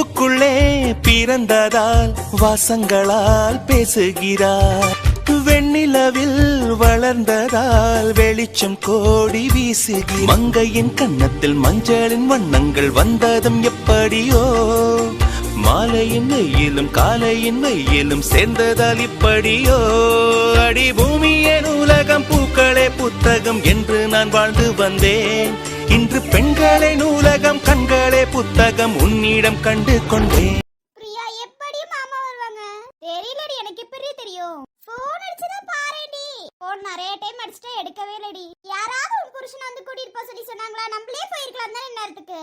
பூவுக்குள்ளே பிறந்ததால் வாசங்களால் பேசுகிறார். வெண்ணிலவில் வளர்ந்ததால் வெளிச்சம் கோடி வீசுகிறார் மங்கையின் கன்னத்தில் மஞ்சளின் வண்ணங்கள் வந்ததும் எப்படியோ. மாலையின் வெயிலும் காலையின் வெயிலும் சேர்ந்ததால் இப்படியோ. அடி பூமி நூலகம் பூக்களே புத்தகம் என்று நான் வாழ்ந்து வந்தேன். இன்று பெண்களே நூலகம் கண்களே புத்தகம் உன்னிடம் கண்டு கொண்டேன். பிரியா எப்படி மாமா வருவாங்க? தெரியலடி எனக்கு எப்படி தெரியும். போன் அடிச்சதா பாருடி போன் நிறைய டைம் அடிச்சுட்டா எடுக்கவே இல்லடி. யாரா உன் புருஷன் வந்து கூட்டிட்டு போக சொல்லி சொன்னாங்களா நம்மளே போயிருக்கலாம் தானே நேரத்துக்கு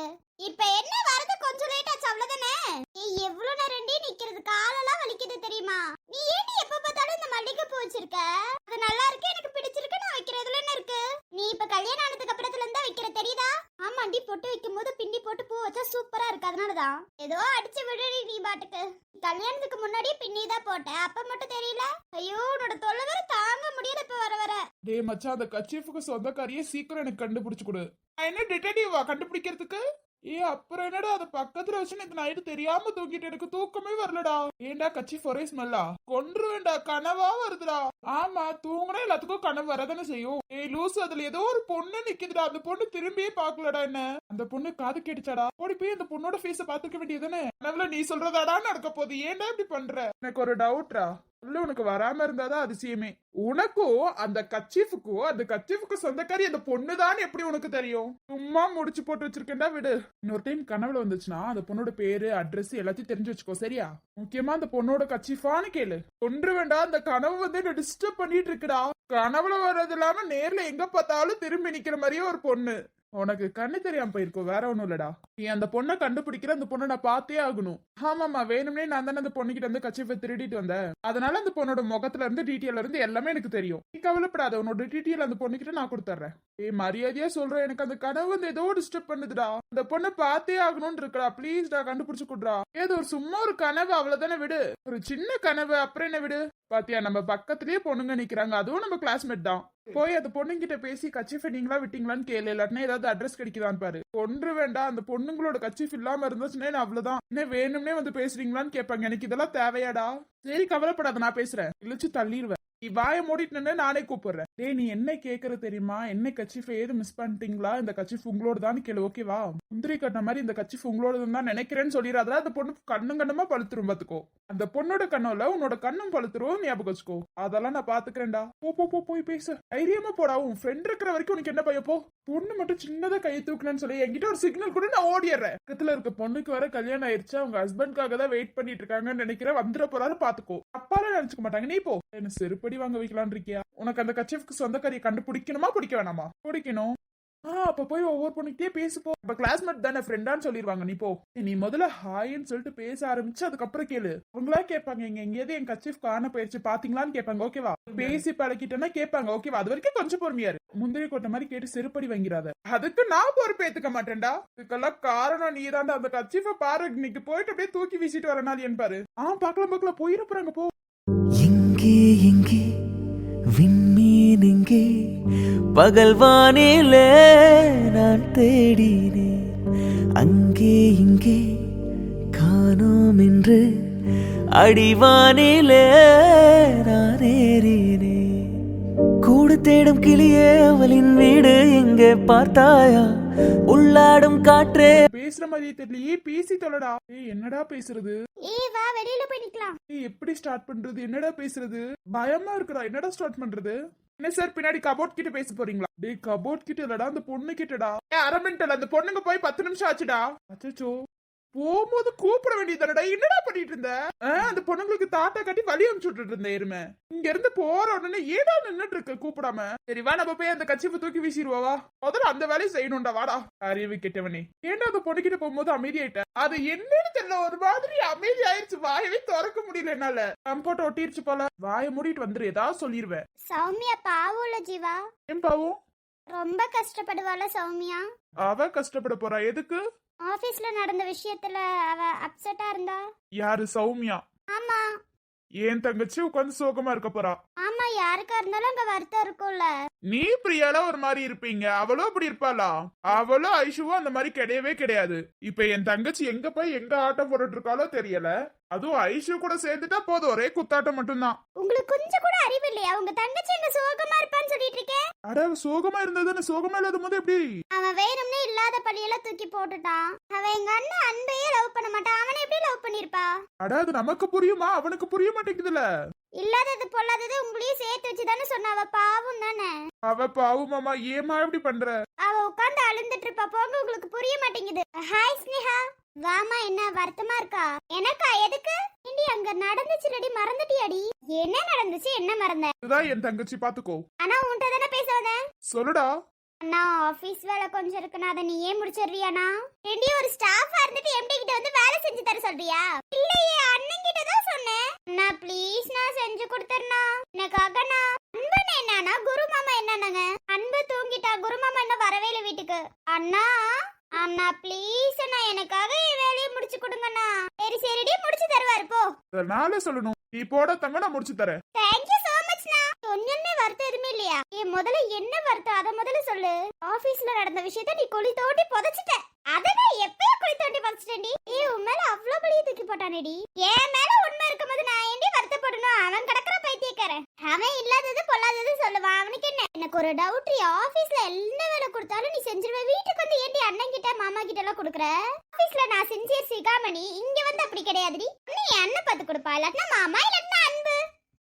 இப்ப என்ன வரது கொஞ்சம் லேட் ஆச்சு அவ்வளவுதானே நீ எவ்வளவு நேரம்டி நிக்கிறது காலெல்லாம் வலிக்குது தெரியுமா நீ ஏன்டி எப்ப பார்த்தாலும் இந்த மல்லிகை பூ வச்சிருக்க அது நல்லா இருக்கு எனக்கு பிடிச்சிருக்கு நான் வைக்கிறதுல என்ன இருக்கு நீ இப்ப கல்யாணம் ஆனதுக்கு அப்புறத்துல இருந்தா வைக்கிற தெரியுதா ஆமாண்டி பொட்டு வைக்கும் போது பிண்டி போட்டு பூ வச்சா சூப்பரா இருக்கு அதனாலதான் ஏதோ அடிச்சு விடுடி நீ பாட்டுக்கு கல்யாணத்துக்கு முன்னாடியே பின்னி தான் போட்டேன் அப்ப மட்டும் தெரியல? ஐயோ உன்னோட தொல்லை வேற தாங்க முடியல இப்ப வர வர. டேய் மச்சான் அந்த கச்சீஃபுக்கு சொந்தக்காரியே சீக்கிரம் எனக்கு கண்டுபிடிச்சு கொடு. என்ன டிடெக்டிவா கண்டுபிடிக்கிறதுக்கு? ஏ அப்புறம் என்னடா அது? பக்கத்துல வச்சு நேத்து நைட்டு தெரியாம தூக்கிட்டு எனக்கு தூக்கமே வரலடா. ஏன்டா கட்சி ஒரே ஸ்மெல்லா கொன்றுவேண்டா கனவா வருதுடா. ஆமா தூங்குனா எல்லாத்துக்கும் கனவு வரதானே செய்யும். ஏய் லூசு அதுல ஏதோ ஒரு பொண்ணு நிக்குதுடா. அந்த பொண்ணு திரும்பியே பாக்கலடா என்ன? அந்த பொண்ணு காது கேட்டுச்சாடா? ஓடி போய் அந்த பொண்ணோட ஃபேஸ பாத்துக்க வேண்டியதுதானே கனவுல நீ சொல்றதாடா நடக்க போகுது. ஏன்டா இப்படி பண்ற? எனக்கு ஒரு டவுட்ரா உனக்கு வராம இருந்தாதான் அதிசயமே. உனக்கும் அந்த கச்சீஃபுக்கும் அந்த கச்சீஃபுக்கு சொந்தக்காரி அந்த பொண்ணுதான் எப்படி உனக்கு தெரியும்? சும்மா முடிச்சு போட்டு வச்சிருக்கேன்டா விடு. இன்னொரு டைம் கனவுல வந்துச்சுன்னா அந்த பொண்ணோட பேரு அட்ரஸ் எல்லாத்தையும் தெரிஞ்சு வச்சுக்கோ சரியா? முக்கியமா அந்த பொண்ணோட கச்சீஃபான்னு கேளு. ஒன்று வேண்டாம் அந்த கனவு வந்து என்ன டிஸ்டர்ப் பண்ணிட்டு இருக்குடா. கனவுல வர்றது இல்லாம நேர்ல எங்க பார்த்தாலும் திரும்பி நிக்கிற மாதிரியே ஒரு பொண்ணு. உனக்கு கண்ணு தெரியாம போயிருக்கோம் வேற ஒன்றும் இல்லடா. நீ அந்த பொண்ணை கண்டுபிடிக்கிற அந்த பொண்ணை நான் பார்த்தே ஆகணும். ஆமாமா வேணும்னே நான் தானே அந்த பொண்ணுகிட்ட வந்து கச்சிஃபை திருடிட்டு வந்தேன். அதனால அந்த பொண்ணோட முகத்துல இருந்து டீட்டெயில இருந்து எல்லாமே எனக்கு தெரியும். நீ கவலைப்படாத உன்னோட டீட்டெயில் அந்த பொண்ணுகிட்ட நான் கொடுத்துட்றேன் ஏ மரியாதையா சொல்றேன் எனக்கு அந்த கனவு வந்து ஏதோ டிஸ்டர்ப் பண்ணுதுடா. அந்த பொண்ணை பார்த்தே ஆகணும்னு இருக்கடா. ப்ளீஸ்டா கண்டுபிடிச்சு கொடுறா ஏதோ ஒரு சும்மா ஒரு கனவு அவ்வளவுதானே விடு. ஒரு சின்ன கனவு அப்புறம் என்ன விடு? பாத்தியா நம்ம பக்கத்துலயே பொண்ணுங்க நிக்கிறாங்க அதுவும் நம்ம கிளாஸ்மேட் தான். போய் அந்த பொண்ணுங்கிட்ட பேசி கச்சிஃபை நீங்களா விட்டீங்களான்னு கேளு இல்லாட்டினா ஏதாவது அட்ரஸ் கிடைக்குதான்னு பாரு. ஒன்று வேண்டாம் அந்த பொண்ணுங்களோட கச்சிஃப் இல்லாம இருந்துச்சுன்னா நான் அவ்வளவுதான்? என்ன வேணும்னே வந்து பேசுறீங்களான்னு கேட்பாங்க. எனக்கு இதெல்லாம் தேவையாடா? சரி கவலைப்படாத நான் பேசுறேன். இழிச்சு தள்ளிடுவேன் நீ வாயை மூடிட்டு நானே கூப்பிடுறேன். டேய் நீ என்ன கேக்குற தெரியுமா? என்ன கச்சிஃப் ஏது மிஸ் பண்ணிட்டீங்களா? இந்த கச்சிஃப் உங்களோட தான் கேளு ஓகேவா முந்திரி கட்டின மாதிரி இந்த கச்சிஃப் உங்களோட தான் நினைக்கிறேன்னு சொல்லிடாதா அந்த பொண்ணு கண்ணும் கண்ணுமா பழுத்துரும் பாத்துக்கோ. அந்த பொண்ணோட கண்ணுல உன்னோட கண்ணும் பழுத்துரும் ஞாபகம் வச்சுக்கோ. அதெல்லாம் நான் பாத்துக்கிறேன்டா. போ போ போ போய் பேசு. தைரியமா போடா உன் ஃப்ரெண்ட் இருக்கிற வரைக்கும் உனக்கு என்ன பையப்போ பொண்ணு மட்டும் சின்னதா கையை தூக்கலன்னு சொல்லி என்கிட்ட ஒரு சிக்னல் கூட நான் ஓடிடுறேன். பக்கத்துல இருக்க பொண்ணுக்கு வர கல்யாணம் ஆயிடுச்சு அவங்க ஹஸ்பண்ட்காக தான் வெயிட் பண்ணிட்டு இருக்காங்கன்னு நினைக்கிறேன். வந்துட போறாரு பாத்துக்கோ. அப்பாலாம் நினைச்சுக்க மாட்டாங்க. நீ போ. என்ன செருப்படி வாங்க வைக்கலான் இருக்கியா? உனக்கு அந்த கச்சிஃப்க்கு சொந்தக்காரியை கண்டுபிடிக்கணுமா பிடிக்க வேணாமா? பிடிக்கணும். ஆ அப்ப போய் ஒவ்வொரு பொண்ணுக்கிட்டே பேசு போ இப்ப கிளாஸ்மேட் தானே ஃப்ரெண்டான்னு சொல்லிடுவாங்க நீ போ. நீ முதல்ல ஹாய்ன்னு சொல்லிட்டு பேச ஆரம்பிச்சு அதுக்கப்புறம் கேளு. அவங்களா கேட்பாங்க இங்க எங்கேயாவது என் கச்சிஃப் காண போயிருச்சு பாத்தீங்களான்னு கேட்பாங்க ஓகேவா பேசி பழக்கிட்டேன்னா கேட்பாங்க ஓகேவா அது வரைக்கும் கொஞ்சம் பொறுமையா இரு. முந்திரி கொட்ட மாதிரி கேட்டு செருப்படி வாங்கிறாத அதுக்கு நான் பொறுப்பேத்துக்க மாட்டேன்டா. இதுக்கெல்லாம் காரணம் நீ அந்த கச்சிஃப பாரு இன்னைக்கு போயிட்டு அப்படியே தூக்கி வீசிட்டு வரனால என் பாரு. ஆ பாக்கலாம் பாக்கலாம் போயிட போறாங்க போ. எங்கே எங்கே விண்மீன் எங்கே பகல் வானிலே நான் தேடினேன். அங்கே இங்கே காணோம் என்று அடிவானிலே நான் ஏறினேன். கூடு தேடும் கிளியே அவளின் வீடு எங்கே பார்த்தாயா? உள்ளாடும் காற்றே. பேசுற மாதிரியே தெரியலையே பேசி தொலைடா. ஏய் என்னடா பேசுறது? ஏய் வா வெளியில போய் நிக்கலாம். ஏய், எப்படி ஸ்டார்ட் பண்றது? என்னடா பேசுறது? பயமா இருக்குடா. என்னடா ஸ்டார்ட் பண்றது? என்ன சார் பின்னாடி கபோர்ட் கிட்ட பேச போறீங்களா? டேய் கபோர்ட் கிட்ட இல்லடா அந்த பொண்ணு கிட்டடா. ஏ அரை மினிட்ல அந்த பொண்ணுங்க போய் பத்து நிமிஷம் ஆச்சுடா. அச்சோ போகும்போது கூப்பிட வேண்டியதுடா என்னடா பண்ணிட்டு இருந்த? அந்த பொண்ணுங்களுக்கு தாத்தா கட்டி வழி அனுப்பிச்சு விட்டுட்டு இருந்த எருமை இங்க இருந்து போற உடனே ஏடா நின்னுட்டு இருக்க கூப்பிடாம. சரி வா நம்ம போய் அந்த கச்சிப்பு தூக்கி வீசிடுவா முதல்ல அந்த வேலையை செய்யணும்டா வாடா. அறிவு கிட்டவனே. ஏன்டா அந்த பொண்ணுகிட்ட போகும்போது அமைதியாயிட்ட? அது என்னன்னு தெரியல ஒரு மாதிரி அமைதி ஆயிருச்சு. வாயவே திறக்க முடியல என்னால. கம்போட்ட ஒட்டிருச்சு போல. வாயை மூடிட்டு வந்துரு ஏதாவது சொல்லிருவேன். சௌமியா பாவுல ஜீவா. ஏன் பாவம்? ரொம்ப கஷ்டப்படுவாள சௌமியா? அவ கஷ்டப்பட போறா. எதுக்கு? ஆபீஸ்ல நடந்த விஷயத்துல அவ அப்செட்டா இருந்தா? யாரு சௌமியா? ஆமா. என் தங்கச்சி உட்காந்து சோகமா இருக்க போறா. ஆமா யாருக்கா இருந்தாலும் அங்க வருத்தம் இருக்கும்ல. நீ பிரியால ஒரு மாதிரி இருப்பீங்க. அவளும் அப்படி இருப்பாளா? அவளும் ஐஷுவும் அந்த மாதிரி கிடையவே கிடையாது. இப்ப என் தங்கச்சி எங்க போய் எங்க ஆட்டம் போட்டுட்டு இருக்காளோ தெரியல. அதுவும் ஐஷு கூட சேர்ந்துட்டா போதும். ஒரே குத்தாட்டம் மட்டும்தான். உங்களுக்கு கொஞ்சம் கூட அறிவு இல்லையா? உங்க தங்கச்சி எங்க சோகமா இருப்பான்னு சொல்லிட்டு இருக்கேன் அட சோகமா இருந்ததுன்னு சோகமா இல்லாத போது எப்படி? அவன் வேணும்னே இல்லாத பழியெல்லாம் தூக்கி போட்டுட்டான். அவன் எங்க அண்ணன் அன்பையே லவ் பண்ண மாட்டான். அவனை எப்படி அட அது நமக்கு புரியுமா? அவனுக்கு புரிய மாட்டேங்குதுல. இல்லாதது பொல்லாதது உங்களையும் சேர்த்து வச்சுதானே சொன்ன. அவ பாவம் தானே? அவ பாவுமாமா ஏமா இப்படி பண்ற? அவ உட்கார்ந்து அழுந்துட்டு இருப்பா போங்க உங்களுக்கு புரிய மாட்டேங்குது. ஹாய் ஸ்னேஹா வாமா என்ன வருத்தமா இருக்கா? எனக்கா? எதுக்கு? இண்டி அங்க நடந்துச்சு ரெடி மறந்துட்டியாடி? என்ன நடந்துச்சு? என்ன மறந்த? இதுதான் என் தங்கச்சி பாத்துக்கோ. ஆனா உன்கிட்ட தானே பேச வந்தேன். சொல்லுடா. அண்ணா ஆபீஸ் வேலை கொஞ்சம் இருக்குண்ணா. அதை நீயே முடிச்சிடுறியாண்ணா? ரெண்டி ஒரு ஸ்டாஃபா இருந்துட்டு எம்டி கிட்ட வந்து வேலை செஞ்சு தர சொல்றியா? இல்லையே அண்ணன் கிட்ட தான் சொன்னேன். அண்ணா ப்ளீஸ் நான் செஞ்சு கொடுத்துறனா எனக்காகண்ணா. அன்பன் என்னன்னா குரு மாமா என்னன்னாங்க அன்பு தூங்கிட்டா குரு மாமா இன்னும் வரவே இல்லை வீட்டுக்கு. அண்ணா அண்ணா ப்ளீஸ் அண்ணா எனக்காக என் வேலையை முடிச்சு கொடுங்கண்ணா. சரி சரிடி முடிச்சு தருவாரு போ. அதனால சொல்லணும். நீ போட தங்க நான் முடிச்சு தரேன். தேங்க்யூ வருத்தம் எதுவுமே இல்லையா? என் முதல்ல என்ன வருத்தம்? அத முதல்ல சொல்லு. ஆபீஸ்ல நடந்த விஷயத்த நீ குழி தோண்டி புதைச்சிட்ட. அதை நான் எப்பயோ குழி தோண்டி புதைச்சிட்டேன்டி? ஏ உன் மேல அவ்வளவு பழிய தூக்கி போட்டானேடி. என் மேல உண்மை இருக்கும்போது நான் ஏண்டி வருத்தப்படணும்? அவன் கிடக்குற பைத்தியக்காரன். அவன் இல்லாதது பொல்லாதது சொல்லுவான். அவனுக்கு என்ன? எனக்கு ஒரு டவுட் ஆபீஸ்ல என்ன வேலை கொடுத்தாலும் நீ செஞ்சிருவ. வீட்டுக்கு வந்து ஏண்டி அண்ணன் கிட்ட மாமா கிட்ட எல்லாம் கொடுக்குற? ஆபீஸ்ல நான் செஞ்ச சிகாமணி. இங்க வந்து அப்படி கிடையாதுடி. நீ அண்ணன் பார்த்து கொடுப்பா. இல்லாட்டினா மாமா இல்லாட்டினா அன்பு.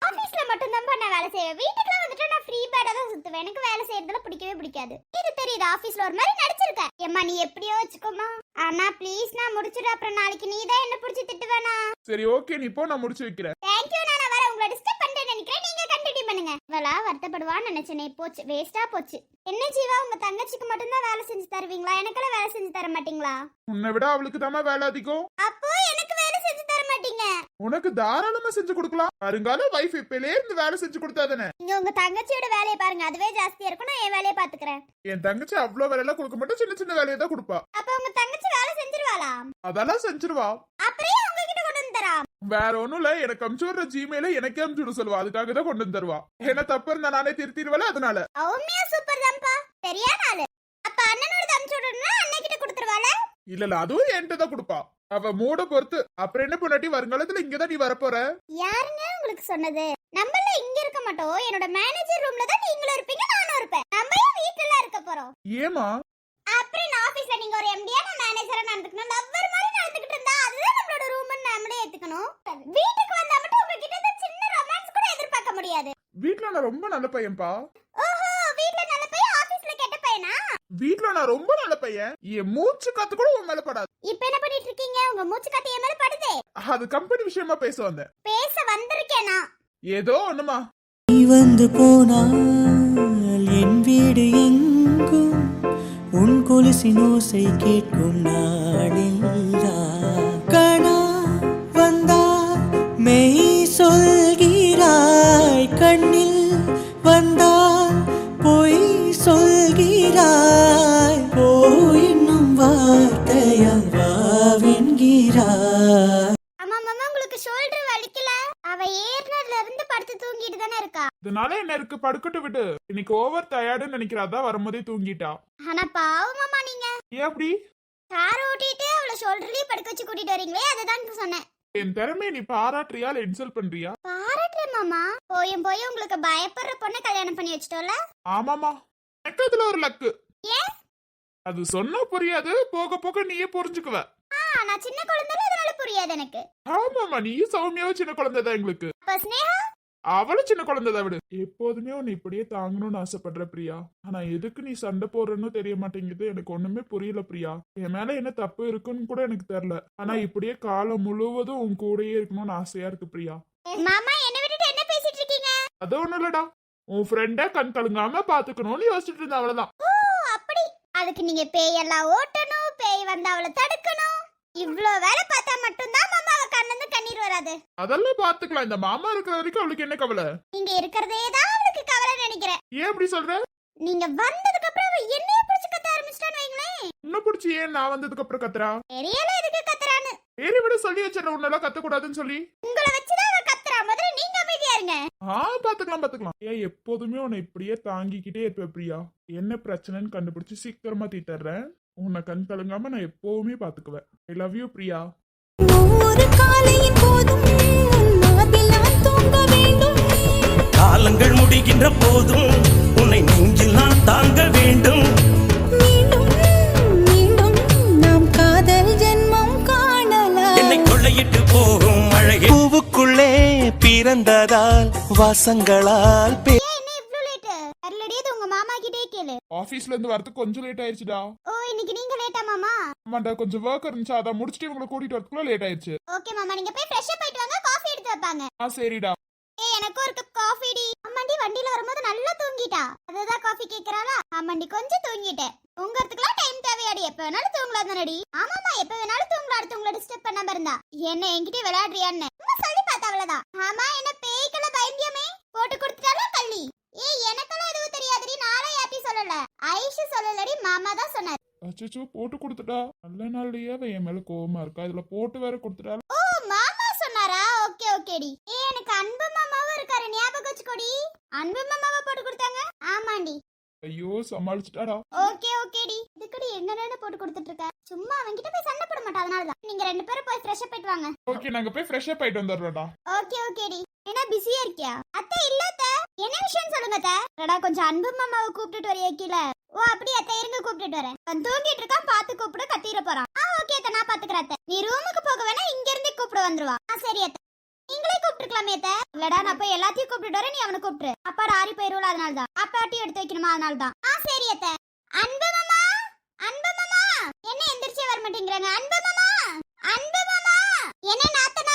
ஆபீஸ்ல மட்டும் தான் வேலை செய்வேன் வீட்டுக்குலாம் வந்துட்டு நான் ஃப்ரீ பேடா தான் சுத்துவேன். எனக்கு வேலை செய்யறதுல பிடிக்கவே பிடிக்காது. இது தெரியுது ஆபீஸ்ல ஒரு மாதிரி நடிச்சிருக்க. ஏம்மா நீ எப்படியோ வச்சுக்கோமா ஆனா ப்ளீஸ் நான் முடிச்சிடு அப்புறம் நாளைக்கு நீ தான் என்ன பிடிச்சி திட்டுவேனா? சரி ஓகே நீ போ நான் முடிச்சு வைக்கிறேன். தேங்க்யூ நான் வர உங்களை டிஸ்டர்ப் பண்ணிட்டேன்னு நினைக்கிறேன். நீங்க கண்டினியூ பண்ணுங்க. இவளா வருத்தப்படுவான்னு நினைச்சனே. போச்சு. வேஸ்டா போச்சு. என்ன ஜீவா உங்க தங்கச்சிக்கு மட்டும் தான் வேலை செஞ்சு தருவீங்களா? எனக்கெல்லாம் வேலை செஞ்சு தர மாட்டீங்களா? உன்னை விட அவளுக்கு தாமா வேலை அதிகம். அப்போ மாட்டீங்க உனக்கு தாராளமா செஞ்சு கொடுக்கலாம். வருங்கால வைஃப் இப்பலே இருந்து வேலை செஞ்சு கொடுத்தாதானே நீங்க உங்க தங்கச்சியோட வேலையை பாருங்க. அதுவே ஜாஸ்தியா இருக்கும். நான் என் வேலையை பாத்துக்கிறேன். என் தங்கச்சி அவ்வளவு வேலையெல்லாம் கொடுக்க மாட்டா. சின்ன சின்ன வேலையை தான் கொடுப்பா. அப்ப உங்க தங்கச்சி வேலை செஞ்சிருவாளா? அதெல்லாம் செஞ்சிருவா. அப்படியே உங்ககிட்ட கொண்டு வந்து தரா. வேற ஒண்ணும் இல்ல. எனக்கு அமுச்சு விடுற ஜிமெயில எனக்கே அமுச்சு விட சொல்லுவா. அதுக்காக தான் கொண்டு வந்து தருவா. என்ன தப்பு இருந்தா நானே திருத்திடுவல அதனால. உண்மையா சூப்பர் தான்ப்பா. சரியா நாளு அப்ப அண்ணனோட அனுப்பிச்சு விடணும்னா அண்ணன் கிட்ட கொடுத்துருவாள? இல்ல இல்ல. அதுவும் என்கிட்ட தான் கொடுப்பா. அவ மூட பொறுத்து. அப்புறம் என்ன பொண்டாட்டி வருங்காலத்துல இங்கதான் நீ வரப்போற? யாருங்க உங்களுக்கு சொன்னது? நம்மள இங்க இருக்க மாட்டோம். என்னோட மேனேஜர் ரூம்ல தான் நீங்களும் இருப்பீங்க நானும் இருப்பேன். நம்ம ஏன் வீட்டுல இருக்க போறோம்? ஏமா அப்புறம் நான் ஆபீஸ்ல நீங்க ஒரு எம்டியா நான் மேனேஜரா நடந்துக்கணும். லவ்வர் மாதிரி நடந்துக்கிட்டு இருந்தா அதுதான் நம்மளோட ரூம்னு நம்மளே ஏத்துக்கணும். வீட்டுக்கு வந்தா மட்டும் உங்ககிட்ட இருந்து சின்ன ரொமான்ஸ் கூட எதிர்பார்க்க முடியாது. வீட்ல நான் ரொம்ப நல்ல பையன்பா ஓஹோ வீட்ல நான் ரொம்ப நல்ல பையன். என் மூச்சு காத்து கூட உன் மேல படாது. இப்ப என்ன பண்ணிட்டு இருக்கீங்க? உங்க மூச்சு காத்து என் மேல படுதே. அது கம்பெனி விஷயமா பேச வந்தேன். பேச வந்திருக்கேனா ஏதோ ஒண்ணுமா? நீ வந்து போனால் என் வீடு எங்கும்? உன் கொலுசின் ஓசை கேட்கும் நாளெல்லாம் கணா வந்தா மெய் சொல்கிறாய். கண்ணில் வந்தால் சொல்கிறாய் போ என்னும் வார்த்தையால் வாவென்கிறாய். ஆமா மாமா உங்களுக்கு ஷோல்டர் வலிக்கல? அவ ஏறினதுல இருந்து படுத்து தூங்கிட்டு தானே இருக்கா? இதனால என்ன இருக்கு? படுக்கட்டு விடு. இன்னைக்கு ஓவர் டயர்டுன்னு நினைக்கிறாதா வரும்போதே தூங்கிட்டா. ஆனா பாவம் மாமா நீங்க. ஏன் அப்படி? கார் ஓட்டிட்டு அவள ஷோல்டர்லயே படுக்க வச்சு கூட்டிட்டு வரீங்களே அதுதான் சொன்னேன். என் திறமையை நீ பாராட்டுறியா இல்ல இன்சல்ட் பண்றியா? பாராட்டுறேன் மாமா. போயும் போய் உங்களுக்கு பயப்படுற பொண்ணை கல்யாணம் பண்ணி வச்சிட்டோம்ல? ஆமாமா எனக்கு அதுல ஒரு லக்கு. அது சொன்னா புரியாது போக போக நீயே புரிஞ்சுக்குவ. நான் சின்ன குழந்தைல அதனால புரியாது எனக்கு. ஆமாமா நீயும் சௌமியாவும் சின்ன குழந்தைதான் எங்களுக்கு. அவளும் சின்ன குழந்தைதான் விடு. எப்போதுமே உன்னை இப்படியே தாங்கணும்னு ஆசைப்படுற பிரியா. ஆனா எதுக்கு நீ சண்டை போடுறன்னு தெரிய மாட்டேங்குது. எனக்கு ஒண்ணுமே புரியல பிரியா. என் மேல என்ன தப்பு இருக்குன்னு கூட எனக்கு தெரியல. ஆனா இப்படியே காலம் முழுவதும் உன் கூடயே இருக்கணும்னு ஆசையா இருக்கு பிரியா. மாமா என்ன விட்டுட்டு என்ன பேசிட்டு இருக்கீங்க? அது ஒண்ணும் இல்லடா. உன் ஃப்ரெண்ட கண் கலங்காம பாத்துக்கணும்னு யோசிச்சுட்டு இருந்த அவ்வளவுதான். அதுக்கு நீங்க பேயெல்லாம் ஓட்டணும் பேய் வந்து அவளை தடுக்கணும். இவ்ளோ வேலை பார்த்தா மட்டும்தான் மாமா அவ கண்ணிருந்து கண்ணீர் வராது. அதெல்லாம் பாத்துக்கலாம் இந்த மாமா இருக்கிற வரைக்கும் அவளுக்கு என்ன கவலை? நீங்க இருக்கிறதே தான் அவளுக்கு கவலை நினைக்கிறேன். ஏன் அப்படி சொல்ற? நீங்க வந்ததுக்கு அப்புறம் அவ என்னைய பிடிச்சு கத்த ஆரம்பிச்சிட்டான்னு வைங்களேன். உன்னை பிடிச்சி ஏன் நான் வந்ததுக்கு அப்புறம் கத்துறா? தெரியல எதுக்கு கத்துறான்னு. ஏறி விட சொல்லி வச்சிடற உன்னெல்லாம் கத்தக்கூடாதுன்னு சொல்லி. உங்களை வச்சுதான் அவ கத்துறா. முத நீங்க ஆ பாத்துக்கலாம் பாத்துக்கலாம். ஏன் எப்போதுமே உன்னை இப்படியே தாங்கிக்கிட்டே இருப்பேன் பிரியா. என்ன பிரச்சனைன்னு கண்டுபிடிச்சு சீக்கிரமா தீட்டர்றேன் உன்னை கண் கலங்காம நான் எப்பவுமே பாத்துக்குவேன். I love you Priya. ஒவ்வொரு காலையின் போதும் காலங்கள் முடிகின்ற போதும் உன்னை நெஞ்சில் நான் தாங்க வேண்டும். மீண்டும் நாம் காதல் ஜென்மம் காணலாம். என்னை கொள்ளையிட்டு போகும் கிட்டே கேளு. ஆபீஸ்ல இருந்து வரதுக்கு கொஞ்சம் லேட் ஆயிடுச்சுடா. ஓ இன்னைக்கு நீங்க லேட்டா மாமா? ஆமாண்டா கொஞ்சம் ஒர்க் இருந்துச்சு அதை முடிச்சுட்டு இவங்களை கூட்டிட்டு வரதுக்குள்ள லேட் ஆயிடுச்சு. ஓகே மாமா நீங்க போய் ஃப்ரெஷ்ஷா போயிட்டு வாங்க காஃபி எடுத்து வைப்பாங்க. ஆ சரிடா. ஏய் எனக்கும் ஒரு கப் காஃபி டி. அம்மாண்டி வண்டில வரும்போது நல்லா தூங்கிட்டா. அதுதான் காஃபி கேக்குறாளா? ஆமாண்டி கொஞ்சம் தூங்கிட்டேன். தூங்கறதுக்குலாம் டைம் தேவையாடி. எப்ப வேணாலும் தூங்கலாம் தானடி. ஆமாமா எப்ப வேணாலும் தூங்கலாம். அடுத்தவங்கள டிஸ்டர்ப் பண்ணாம இருந்தா. என்ன என்கிட்ட விளையாடுறியான்னு. சொல்லி அவ்வளவுதான். ஆமா என்ன பேய்க்கெல்லாம் பயந்தியமே போட்டு கொடுத்துட்டாரா கள்ளி? ஏய் எனக்கெல்லாம் எதுவும் தெரியாதுடி. நானே யாத்தி சொல்லல. ஐஷு சொல்லலடி மாமா தான் சொன்னார். அச்சோ போட்டு கொடுத்துட்டா? நல்ல நாள்லயே அவ என் மேல கோவமா இருக்கா? இதுல போட்டு வேற கொடுத்துட்டா? ஓ மாமா சொன்னாரா? ஓகே ஓகேடி. ஏய் எனக்கு அன்பு மாமாவும் இருக்காரு. ஞாபகம் வச்சுக்கோடி. அன்பு மாமாவை போட்டு கொடுத்தாங்க? ஆமாண்டி. ஐயோ சமாளிச்சுட்டாடா. ஓகே ஓகேடி. இதுக்கடி என்னென்ன போட்டு கொடுத்துட்டு இருக்க சும்மா அவன்கிட்ட போய் சண்டை போட மாட்டா அதனால தான் நீங்க ரெண்டு பேரும் போய் ஃப்ரெஷ்ஷா போயிட்டு வாங்க. ஓகே நாங்க போய் ஃப்ரெஷ்ஷா போயிட்டு வந்துடுறோம்டா. ஓகே ஓகேடி என்ன பிஸியா இருக்கியா? அத்தை இல்ல அத்தை. என்ன விஷயம் சொல்லுங்க அத்தை. அடடா கொஞ்சம் அன்பு மாமாவை கூப்பிட்டுட்டு வரையா கீழே. ஓ அப்படி அத்தை இருங்க கூப்பிட்டுட்டு வரேன். அவன் தூங்கிட்டு இருக்கான் பாத்து கூப்பிட கத்திர போறான். ஆ ஓகே அத்தை நான் பாத்துக்கிறேன் அத்தை. நீ ரூமுக்கு போக வேணா இங்க இருந்து கூப்பிட வந்துருவா. ஆ சரி அத்தை. நீங்களே கூப்பிட்டுருக்கலாமே அத்தை. இல்லடா நான் போய் எல்லாத்தையும் கூப்பிட்டுட்டு வரேன் நீ அவனை கூப்பிட்டு அப்பா ஆறி போயிருவல அதனால தான் அப்பாட்டி எடுத்து வைக்கணுமா அதனால தான் ஆ சரி அத்தை. அன்பு மாமா அன்பு மாமா! என்ன எந்திரிச்சே வர மாட்டேங்கிறாங்க அன்பு மாமா! அன்பு மாமா! என்ன நாத்தனா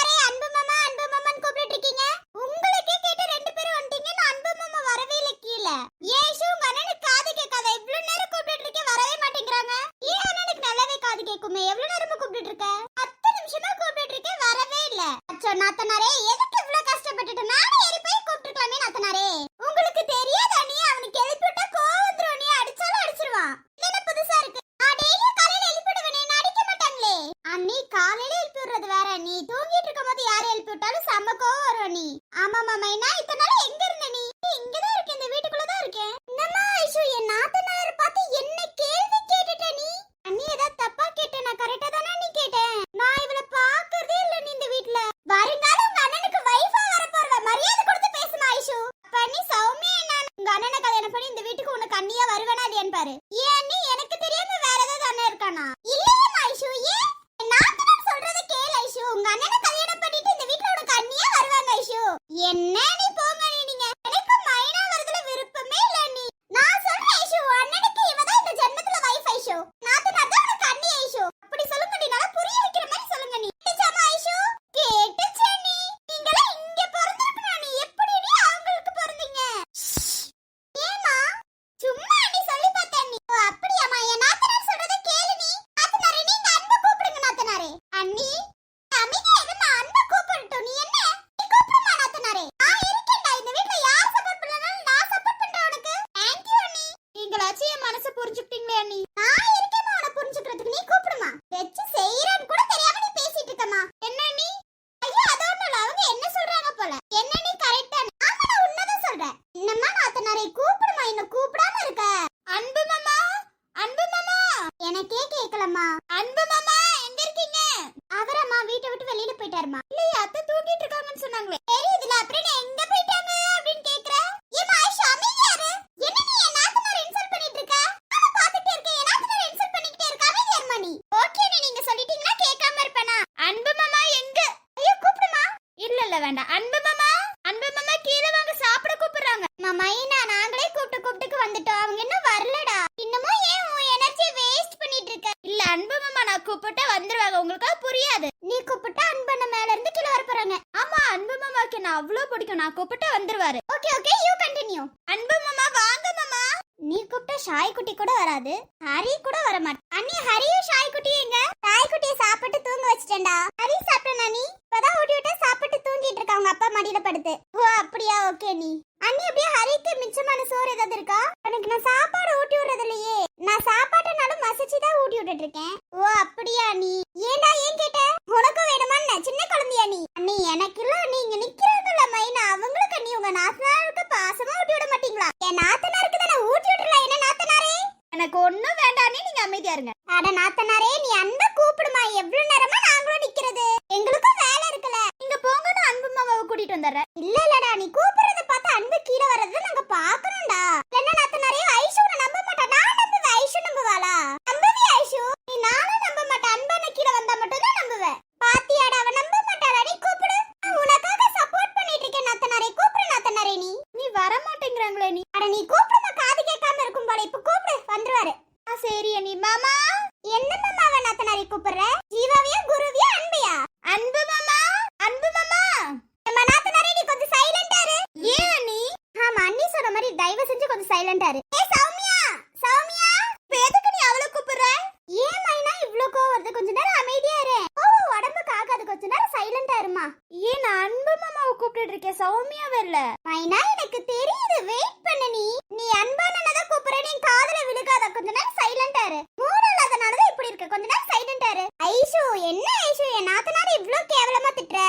ஏன் நான் அன்பு மாமாவை கூப்பிட்டு இருக்கேன் சௌமியா வரல மைனா எனக்கு தெரியுது. வெயிட் பண்ணு நீ. நீ அன்பானனத கூப்பிடுற. நீ காதுல விழுகாத. கொஞ்ச நேரம் சைலண்டா இரு. மூணு இல்லாதனாலதான் இப்படி இருக்க. கொஞ்ச நேரம் சைலண்டா இரு. ஐஷு என்ன ஐஷு? என் நாத்தனார இவ்ளோ கேவலமா திட்டுற?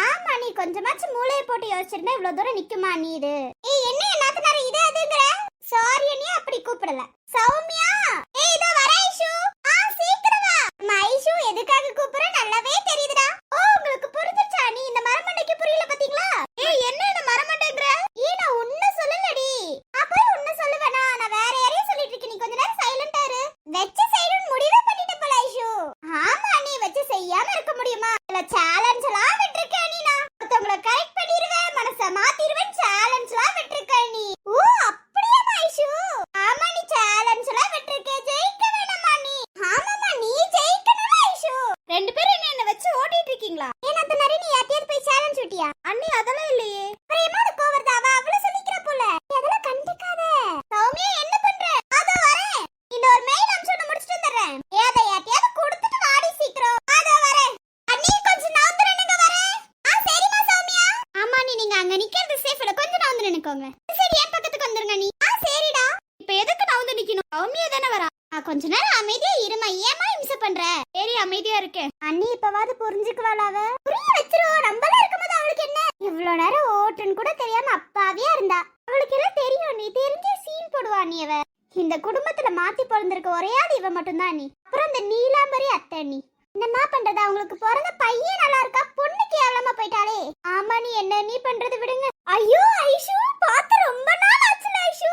ஆமா நீ கொஞ்சமாச்சும் மூளையை போட்டு யோசிச்சிருந்தா இவ்ளோ தூரம் நிக்குமா நீ இது? ஏய் என்ன என் நாத்தனார இது அதுங்கிற? சாரி நீ அப்படி கூப்பிடல. சௌமியா! ஏய் இதோ வர ஐஷு ஆ சீக்கிரம் வா அம்மா, ஐஷு எதுக்காக கூப்பிடுற நல்லாவே தெரியுதுடா ஓ உங்களுக்கு புரிஞ்சுச்சா நீ இந்த மரமண்டைக்கு புரியல பாத்தீங்களா ஏய் என்ன என்ன மரமண்டைங்கற ஏய் நான் உன்ன சொல்லலடி அப்ப உன்ன சொல்லுவேனா நான் வேற யாரையும் சொல்லிட்டு இருக்கேன் நீ கொஞ்ச நேரம் சைலண்டா இரு வெச்ச செய்யணும்னு முடிவே பண்ணிட்ட போல ஐஷு ஆமா நீ வச்சு செய்யாம இருக்க முடியுமா இல்ல சேலஞ்ச் எல்லாம் விட்டுருக்க நீ நான் ஒருத்தவங்கள கரெக்ட் பண்ணிருவேன் மனச மாத்திருவேன் சேலஞ்ச் எல்லாம் விட்டுருக்க நீ ஓ அப்படியே ஐஷு ஆமா நீ சேலஞ்ச் எல்லாம் விட்டுருக்க ஜெயிக்க வேணாமா நீ ஆமாமா நீ ஜெயிக்கணும் ஐஷு ரெண்டு பேரும் என்ன என்ன வச்சு ஓட்டிட்டு இருக்கீங்களா ஏன் அந்த நரி நீ யார்ட்டையாவது போய் சேலஞ்ச் விட்டியா அண்ணி அதெல்லாம் இல்லையே பிரேமா கோவர்தா அவ அவ்வளவு சொல்லிக்கிற போல நீ அதெல்லாம் கண்டுக்காத சௌமியா என்ன பண்ற அதோ வரேன் இந்த ஒரு மெயில் அம்சம் முடிச்சிட்டு வந்துடுறேன் ஏ அதை யார்ட்டையாவது கொடுத்துட்டு வாடி சீக்கிரம் அதோ வரேன் அண்ணி கொஞ்சம் நவுந்து நின்னுங்க வரேன் ஆ சரிமா சௌமியா ஆமா நீ நீங்க அங்க நிக்கிறது சேஃப் இல்ல கொஞ்சம் நவுந்து சரி என் பக்கத்துக்கு வந்துருங்க நீ. ஆ சரிடா. இப்ப எதுக்கு நான் வந்து நிக்கணும்? சௌமியா தானே வரா. கொஞ்ச நேரம் அமைதியா இருமா. ஏமா இம்சை பண்ற? சரி அமைதியா இருக்கேன். அண்ணி இப்பவாது புரிஞ்சுக்குவாள் அவ புரிய வச்சிரும் நம்மளா இருக்கும்போது அவளுக்கு என்ன? இவ்வளவு நேரம் ஓட்டுன்னு கூட தெரியாம அப்பாவியா இருந்தா. அவளுக்கு எல்லாம் தெரியும். நீ தெரிஞ்ச சீன் போடுவா நீ அவ. இந்த குடும்பத்துல மாத்தி பிறந்திருக்க ஒரே ஆள் இவ மட்டும்தான் நீ அப்புறம் இந்த நீலாம்பரி அத்தை நீ என்னம்மா பண்றது? அவங்களுக்கு பிறந்த பையன் நல்லா இருக்கா? பொண்ணு கேவலமா போயிட்டாளே. ஆமா நீ என்ன நீ பண்றது விடுங்க. ஐயோ ஐஷு பார்த்து ரொம்ப நாள் ஆச்சுல ஐஷு.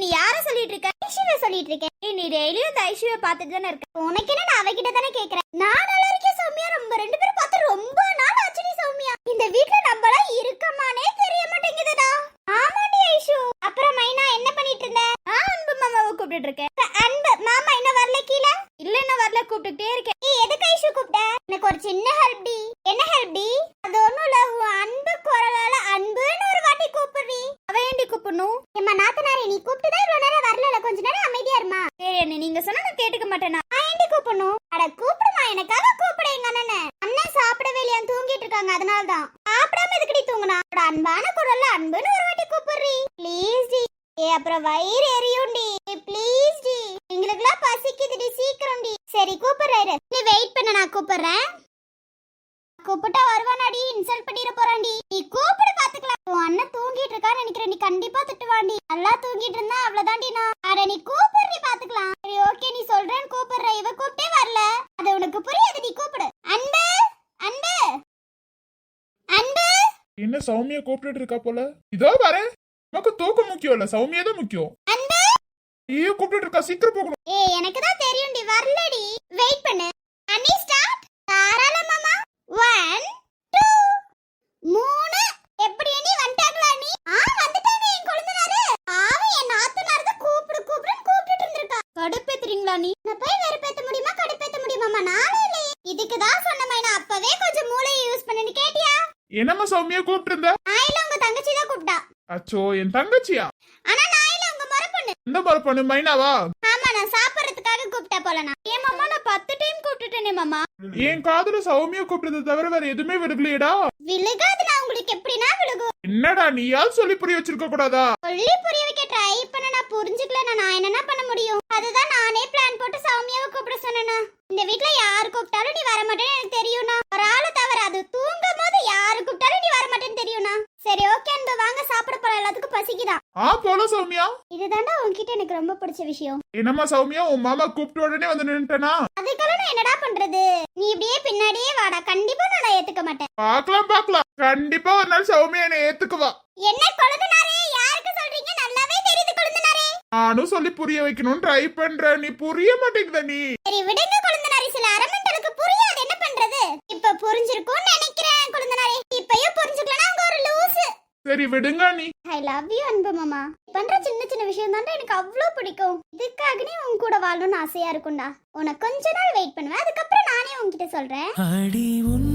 நீ யார சொல்லிட்டு இருக்க? ஐஷுவை சொல்லிட்டு இருக்கேன். நீ டெய்லியும் இந்த ஐஷுவை பார்த்துட்டு தானே இருக்க. உனக்கு என்ன நான் அவகிட்ட தானே கேக்குறேன்? நான் நல்லா இருக்கேன் சௌமியா. ரொம்ப ரெண்டு பேரும் பார்த்து ரொம்ப நாள் ஆச்சுடி சௌமியா இந்த வீட்ல நம்மளா இருக்கமானே தெரிய மாட்டேங்குதுடா ஆமாடி ஐஷு அப்புறம் மைனா என்ன பண்ணிட்டு இருந்த நான் அன்பு மாமாவை கூப்பிட்டு இருக்கேன் அன்பு மாமா என்ன வரல கீழே இல்ல என்ன வரல கூப்பிட்டுட்டே இருக்கேன் நீ எதுக்கு ஐஷு கூப்பிட்ட எனக்கு ஒரு சின்ன ஹெல்ப் டி என்ன ஹெல்ப் டி அது ஒண்ணும் இல்ல உன் அன்பு குரலால அன்புன்னு ஒரு வாட்டி கூப்பிடுறி அவ ஏண்டி கூப்பிடணும் ஏம்மா நாத்தனாரே நீ கூப்பிட்டுதான் இவ்வளவு நேரம் வரல கொஞ்ச நேரம் அமைதியா இருமா சரி அண்ணி நீங்க சொன்னா நான் கேட்டுக்க மாட்டேனா நான் ஏண்டி கூப்பிடணும் அட கூப்பிடுமா எனக்காக கூப்பிடு எங்க அண்ணனை அண்ணன் சாப்பிடவே இல்லையா தூங்கிட்டு இருக்காங்க அதனால தான் சாப்பிடாம எதுக்கடி தூங்குனா அவட அன்பான குரல்ல அன்புன்னு ஒரு வாட்டி கூப்பிடுறி ப்ளீஸ் டி ஏ அப்புறம் வயிறு எரியும்டி ப்ளீஸ் டி எங்களுக்குலாம் பசிக்குதுடி சீக்கிரம் டி சரி கூப்பிடுறாரு நீ வெயிட் பண்ண நான் கூப்பிடுறேன் கூப்பிட்டா வருவானாடி இன்சல்ட் பண்ணிட போறான்டி நீ கூப்பிடு பாத்துக்கலாம் உன் அண்ணன் தூங்கிட்டு இருக்கான்னு நினைக்கிறேன் நீ கண்டிப்பா திட்டுவாண்டி நல்லா தூங்கிட்டு இருந்தா அவ்வளவுதான்டி நான் அட நீ கூப்பிடுறி பாத்துக்கலாம் சரி ஓகே நீ சொல்றேன்னு கூப்பிடுற இவ கூப்பிட்டே வரல அது உனக்கு புரியாது நீ கூப்பிடு அன்பு அன்பு அன்பு என்ன சௌமியா கூப்பிட்டுட்டு இருக்கா போல? இதோ வரேன். நமக்கு தூக்கம் முக்கியம் இல்ல சௌமியா தான் முக்கியம். ஐயோ கூப்பிட்டுட்டு இருக்கா சீக்கிரம் போகணும். ஏய் எனக்கு தான் தெரியும்டி வரலடி. வெயிட் பண்ணு. அண்ணி ஸ்டார்ட் தாராளமாமா ஒன் டூ மூணு. எப்படி நீ வந்துட்டாங்களா நீ ஆ வந்துட்டானே என் கொழுந்தனாரு. ஆவன் என் நாத்தனார் தான் கூப்பிடு கூப்பிடுன்னு இருந்திருக்கா. கடுப்பேத்துறீங்களா நீ நான் போய் வெறுப்பேத்த முடியுமா கடுப்பேத்த முடியுமாமா நானே இல்லையே. இதுக்கு தான் சொன்னமே நான் அப்பவே கொஞ்சம் மூளையை யூஸ் பண்ணுன்னு கேட்டியா? என்னம்மா சௌமியா கூப்பிட்டு இருந்த நான் இல்ல உங்க தங்கச்சி தான் கூப்பிட்டா அச்சோ என் தங்கச்சியா? ஆனா நான் இல்ல உங்க முறை பொண்ணு இந்த மாதிரி பொண்ணு மைனாவா? ஆமா நான் சாப்பிடுறதுக்காக கூப்பிட்டா போல நான். ஏன் மாமா நான் பத்து டைம் கூப்பிட்டுட்டேனே மாமா. என் காதுல சௌமியா கூப்பிட்டதை தவிர வேற எதுவுமே விடுக்கலையடா விழுகாதுல உங்களுக்கு எப்படின்னா விழுகும்? என்னடா நீயாவது சொல்லி புரிய வச்சிருக்க கூடாதா? சொல்லி புரிய வைக்க ட்ரை பண்ண நான் புரிஞ்சுக்கல நான் என்னென்ன பண்ண முடியும்? அதுதான் நானே பிளான் போட்டு சௌமியாவை கூப்பிட சொன்னேனா. இந்த வீட்ல யார் கூப்பிட்டாலும் நீ வர மாட்டேன்னு எனக்கு தெரியும்னா ஒரு ஆளு தவிர அது தூங்கும் போது யாரு கூப்பிட்டாலும் நீ வர மாட்டேன்னு தெரியும்னா சரி ஓகே அன்பு வாங்க சாப்பிட போலாம் எல்லாத்துக்கும் பசிக்குதான் ஆ போலாம் சௌமியா. இதுதாண்டா உன்கிட்ட எனக்கு ரொம்ப பிடிச்ச விஷயம். என்னம்மா சௌமியா உன் மாமா கூப்பிட்ட உடனே வந்து நின்னுட்டனா? அதுக்கெல்லாம் நான் என்னடா பண்றது? நீ இப்படியே பின்னாடியே வாடா கண்டிப்பா நான் ஏத்துக்க மாட்டேன். பாக்கலாம் பாக்கலாம் கண்டிப்பா ஒரு நாள் சௌமியா என்னை ஏத்துக்குவா. என்ன கொழுந்தனாரே யாருக்கு சொல்றீங்க? நல்லாவே தெரியுது கொழுந்தனாரே. நானும் சொல்லி புரிய வைக்கணும்னு ட்ரை பண்றேன். நீ புரிய மாட்டேங்குத நீ. சரி விடுங்க கொழுந்தனாரே சில அரமெண்டலுக்கு புரியாது. என்ன பண்றது? இப்ப புரிஞ்சிருக்கும்னு நினைக்கிறேன் கொழுந்தனாரே. இப்பயும் புரிஞ்சுக்கலாம் ஒரு லூசு. சரி விடுங்க நீ. ஐ லவ் யூ அன்பு மாமா. நீ பண்ற சின்ன சின்ன விஷயம் தாண்டா எனக்கு அவ்வளோ பிடிக்கும். இதுக்காகனே உன் கூட வாழணும்னு ஆசையா இருக்கும்டா. உனக்கு கொஞ்ச நாள் வெயிட் பண்ணுவேன். அதுக்கப்புறம் நானே உன்கிட்ட சொல்றேன். அடி உன்